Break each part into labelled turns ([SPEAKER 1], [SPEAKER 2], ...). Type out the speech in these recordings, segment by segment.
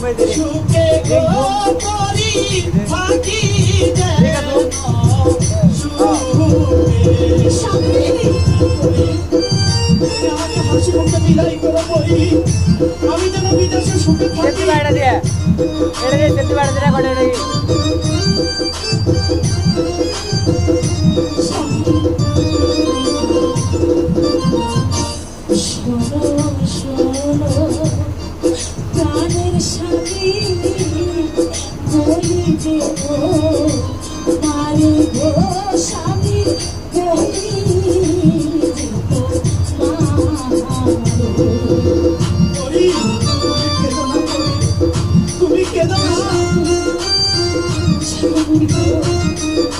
[SPEAKER 1] ঘুমে দিলে আমি যেন বিদেশে সুখে থাকি
[SPEAKER 2] এটা দিয়ে
[SPEAKER 3] এটা পারে ঘটে সঙ্গী বলি যে পারে গো স্বামী বলি
[SPEAKER 1] তুমি
[SPEAKER 3] কেন
[SPEAKER 1] তুমি কেন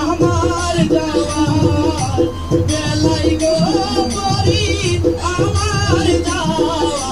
[SPEAKER 1] আমার যাওয়ার বেলাই গো পরি আমার যাওয়ার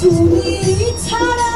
[SPEAKER 1] তুমি
[SPEAKER 3] ছাড়া